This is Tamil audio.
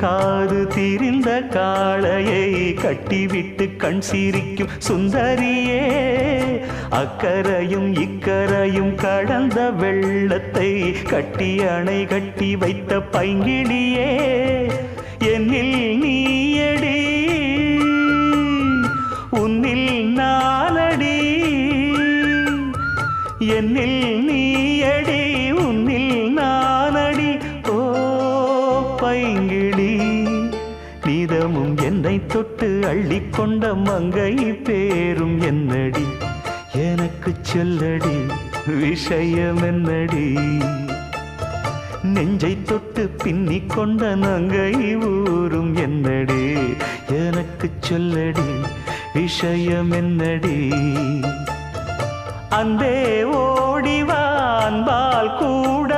காது திரிந்த காளையை கட்டிவிட்டு கண் சிரிக்கும் சுந்தரியே. அக்கரையும் இக்கரையும் கடந்த வெள்ளத்தை கட்டி அணை கட்டி வைத்த பைங்கிடியே என்னில் நீயடி உன்னில் நானடி. என்னில் நீயடி பைங்கிளி நீதமும் என்னை தொட்டு அள்ளிக்கொண்ட மங்கை பேரும் என்னடி? எனக்கு சொல்லடி விஷயம் என்னடி நெஞ்சை தொட்டு பின்னிக் கொண்ட நங்கை ஊரும் என்னடி? எனக்கு சொல்லடி விஷயம் என்னடி அன்பே ஓடிவான்பால் கூட